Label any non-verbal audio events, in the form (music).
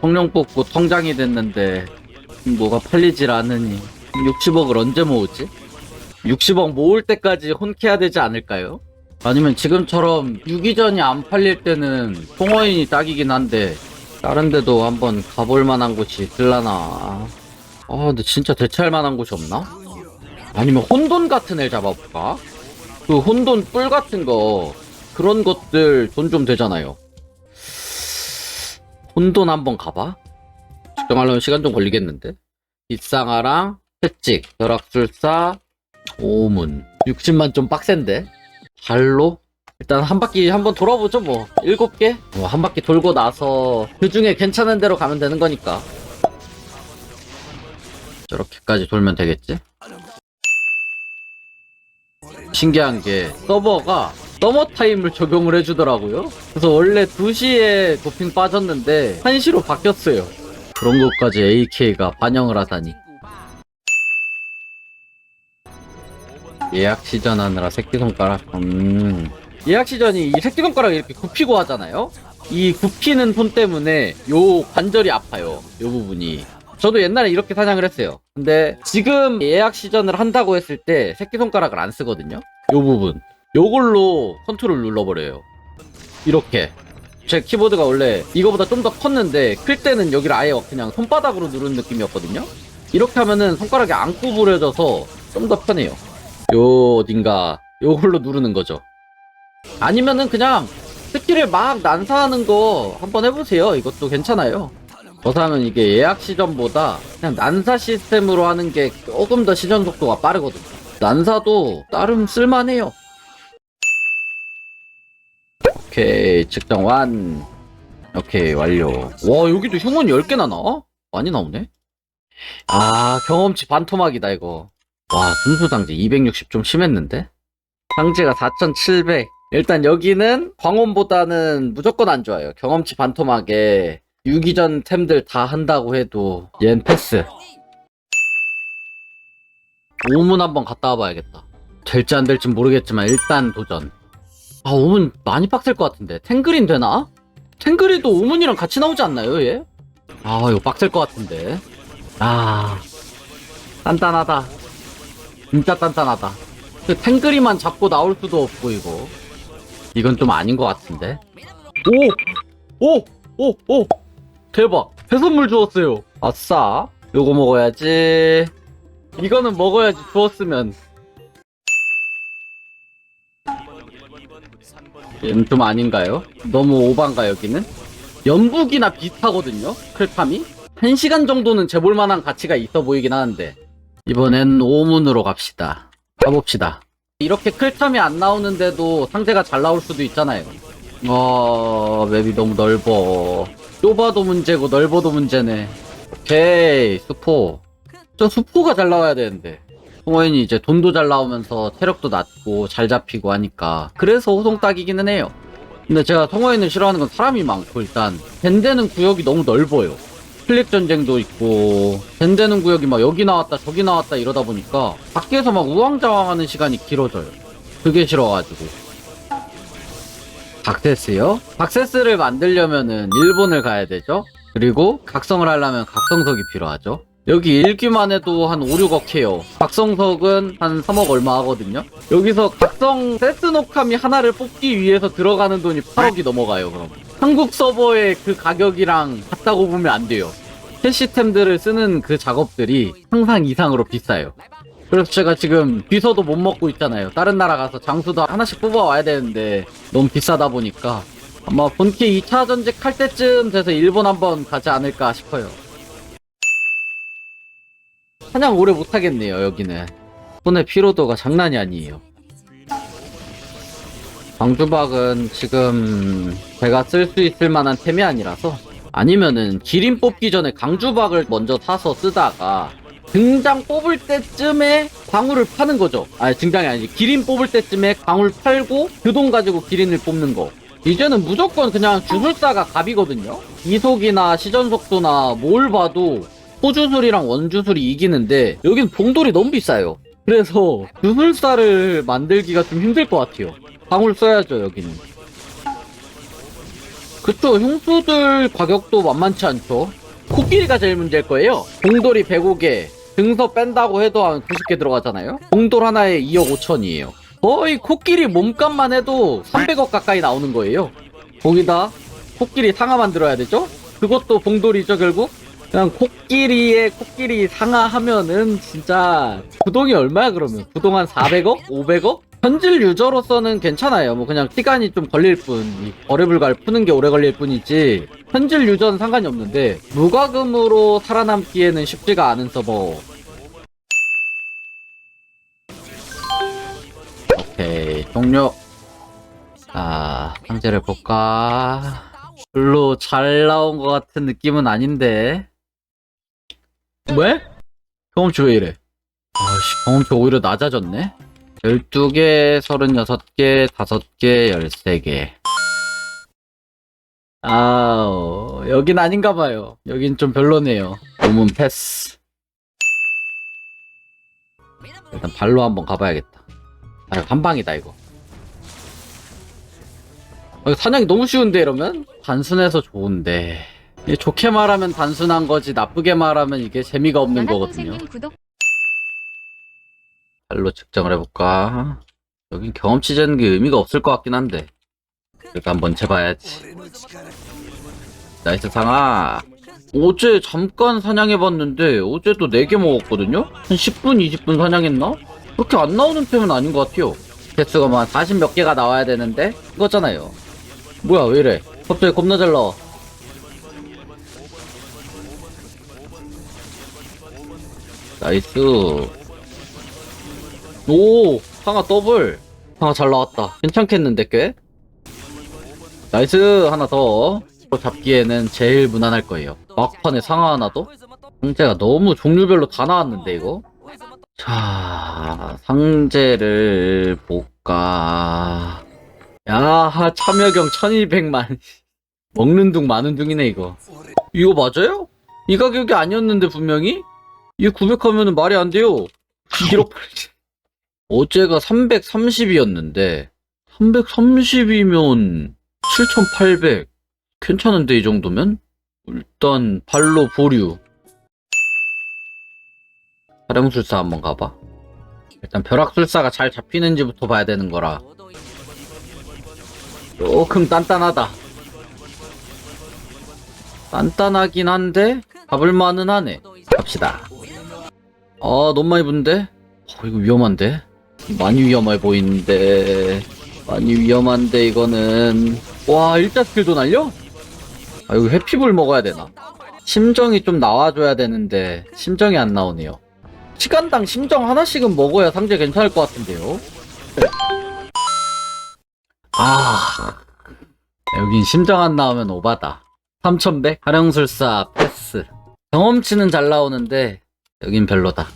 성령 뽑고 통장이 됐는데 뭐가 팔리질 않으니 60억을 언제 모으지? 60억 모을 때까지 혼캐야 되지 않을까요? 아니면 지금처럼 유기전이 안 팔릴 때는 송어인이 딱이긴 한데 다른 데도 한번 가볼 만한 곳이 있을라나 아 근데 진짜 대체할 만한 곳이 없나? 아니면 혼돈 같은 애 잡아볼까? 그 혼돈 뿔 같은 거 그런 것들 돈 좀 되잖아요 혼돈 한번 가봐? 측정하려면 시간 좀 걸리겠는데? 빗상아랑 채찍, 벼락술사, 오문 60만 좀 빡센데? 발로? 일단 한 바퀴 한번 돌아보죠 뭐 일곱 개? 뭐 한 바퀴 돌고 나서 그 중에 괜찮은 대로 가면 되는 거니까 저렇게까지 돌면 되겠지? 신기한 게 서버가 서머 타임을 적용을 해주더라고요. 그래서 원래 2시에 도핑 빠졌는데 1시로 바뀌었어요. 그런 것까지 AK가 반영을 하다니. 예약 시전하느라 새끼손가락 음. 예약 시전이 이 새끼손가락이 이렇게 굽히고 하잖아요? 이 굽히는 손 때문에 요 관절이 아파요 요 부분이. 저도 옛날에 이렇게 사냥을 했어요. 근데 지금 예약 시전을 한다고 했을 때 새끼손가락을 안 쓰거든요? 요 부분 요걸로 컨트롤 눌러버려요. 이렇게. 제 키보드가 원래 이거보다 좀 더 컸는데 클 때는 여기를 아예 그냥 손바닥으로 누르는 느낌이었거든요. 이렇게 하면은 손가락이 안 구부려져서 좀 더 편해요. 요 어딘가. 요걸로 누르는 거죠. 아니면은 그냥 스킬을 막 난사하는 거 한번 해보세요. 이것도 괜찮아요. 저사면 이게 예약 시전보다 그냥 난사 시스템으로 하는 게 조금 더 시전 속도가 빠르거든요. 난사도 나름 쓸만해요 오케이 측정 완. 오케이 완료. 와 여기도 흉원 10개나 나와? 많이 나오네? 아 경험치 반토막이다 이거. 와 분수 상지 260 좀 심했는데? 상지가 4700 일단 여기는 광원보다는 무조건 안 좋아요. 경험치 반토막에 유기전 템들 다 한다고 해도 얜 패스. 오문 한번 갔다 와봐야겠다. 될지 안 될지 모르겠지만 일단 도전 아 오문 많이 빡셀 것 같은데 탱그린 되나? 탱그리도 오문이랑 같이 나오지 않나요 얘? 아 이거 빡셀 것 같은데 아 단단하다 진짜 단단하다 그 탱그리만 잡고 나올 수도 없고 이거 이건 좀 아닌 것 같은데 오! 오! 오! 오! 대박 해산물 주었어요 아싸 요거 먹어야지 이거는 먹어야지 주었으면 얘는 좀 아닌가요? 너무 오반가 여기는? 연북이나 비슷하거든요 클탐이? 1시간 정도는 재볼 만한 가치가 있어 보이긴 하는데. 이번엔 오문으로 갑시다. 가봅시다. 이렇게 클탐이 안 나오는데도 상대가 잘 나올 수도 있잖아요. 어 맵이 너무 넓어. 좁아도 문제고 넓어도 문제네. 오케이 수포. 저 수포가 잘 나와야 되는데 송어인이 이제 돈도 잘 나오면서 체력도 낮고 잘 잡히고 하니까 그래서 호송 딱이기는 해요. 근데 제가 송어인을 싫어하는 건 사람이 많고 일단 밴되는 구역이 너무 넓어요. 클릭 전쟁도 있고 밴되는 구역이 막 여기 나왔다 저기 나왔다 이러다 보니까 밖에서 막 우왕좌왕하는 시간이 길어져요. 그게 싫어가지고. 박세스요? 박세스를 만들려면은 일본을 가야 되죠? 그리고 각성을 하려면 각성석이 필요하죠 여기 일기만 해도 한 5, 6억 해요. 각성석은 한 3억 얼마 하거든요. 여기서 각성 세스노카미 하나를 뽑기 위해서 들어가는 돈이 8억이 넘어가요, 그럼. 한국 서버의 그 가격이랑 같다고 보면 안 돼요. 캐시템들을 쓰는 그 작업들이 항상 이상으로 비싸요. 그래서 제가 지금 비서도 못 먹고 있잖아요. 다른 나라 가서 장수도 하나씩 뽑아와야 되는데 너무 비싸다 보니까 아마 본캐 2차 전직 할 때쯤 돼서 일본 한번 가지 않을까 싶어요. 사냥 오래 못하겠네요 여기는. 손의 피로도가 장난이 아니에요. 광주박은 지금 제가 쓸 수 있을 만한 템이 아니라서 아니면은 기린 뽑기 전에 강주박을 먼저 사서 쓰다가 등장 뽑을 때쯤에 광우를 파는 거죠. 아니 등장이 아니지. 기린 뽑을 때쯤에 광우를 팔고 그 돈 가지고 기린을 뽑는 거. 이제는 무조건 그냥 주술사가 갑이거든요. 이속이나 시전속도나 뭘 봐도 호주술이랑 원주술이 이기는데 여긴 봉돌이 너무 비싸요. 그래서 주술사를 만들기가 좀 힘들 것 같아요. 방울 써야죠 여기는. 그쵸 흉수들 가격도 만만치 않죠. 코끼리가 제일 문제일 거예요. 공돌이 105개 등서 뺀다고 해도 한 90개 들어가잖아요. 공돌 하나에 2억 5천이에요. 거의 코끼리 몸값만 해도 300억 가까이 나오는 거예요. 거기다 코끼리 상하 만들어야 되죠? 그것도 봉돌이죠 결국 그냥 코끼리에 코끼리 상하 하면은 진짜 구동이 얼마야 그러면 구동 한 400억? 500억? 현질 유저로서는 괜찮아요. 뭐 그냥 시간이 좀 걸릴 뿐. 이 거래불가를 푸는 게 오래 걸릴 뿐이지. 현질 유저는 상관이 없는데 무과금으로 살아남기에는 쉽지가 않은 서버. 오케이 종료. 자 상제를 볼까. 별로 잘 나온 것 같은 느낌은 아닌데. 왜? 경험치 왜 이래? 아씨 경험치 오히려 낮아졌네. 12개, 36개, 5개, 13개. 아우, 여긴 아닌가 봐요. 여긴 좀 별로네요. 몸은 패스. 일단 발로 한번 가봐야겠다. 아, 이거 한 방이다, 이거. 아, 이거 사냥이 너무 쉬운데, 이러면? 단순해서 좋은데. 이게 좋게 말하면 단순한 거지, 나쁘게 말하면 이게 재미가 없는 거거든요. 구독 발로 측정을 해볼까? 여긴 경험치 재는 게 의미가 없을 것 같긴 한데. 일단 한번 재봐야지. 나이스 상아. 어제 잠깐 사냥해봤는데, 어제도 4개 먹었거든요? 한 10분, 20분 사냥했나? 그렇게 안 나오는 템은 아닌 것 같아요. 개수가 뭐한40 몇 개가 나와야 되는데? 이거잖아요. 뭐야, 왜 이래? 갑자기 겁나 잘 나와. 나이스. 오 상아 더블. 상아 잘 나왔다. 괜찮겠는데 꽤? 나이스 하나 더. 잡기에는 제일 무난할 거예요. 막판에 상아 하나 더? 상제가 너무 종류별로 다 나왔는데 이거? 자 상제를 볼까? 야 참여경 1200만. 먹는 둥 마는 둥이네 이거. 이거 맞아요? 이 가격이 아니었는데 분명히? 이거 900하면은 말이 안 돼요. 1억 (laughs) 어제가 330이었는데 330이면 7800 괜찮은데 이 정도면? 일단 발로 보류. 사령술사 한번 가봐. 일단 벼락술사가 잘 잡히는지부터 봐야 되는 거라. 조금 단단하다. 단단하긴 한데 잡을만은 하네. 갑시다 아 너무 많이 부는데? 어, 이거 위험한데? 많이 위험해 보이는데 많이 위험한데 이거는 와 일자 스킬도 날려? 아 이거 해피불 먹어야 되나? 심정이 좀 나와줘야 되는데 심정이 안 나오네요 시간당 심정 하나씩은 먹어야 상대 괜찮을 것 같은데요 아 여긴 심정 안 나오면 오바다 3100 활용술사 패스 경험치는 잘 나오는데 여긴 별로다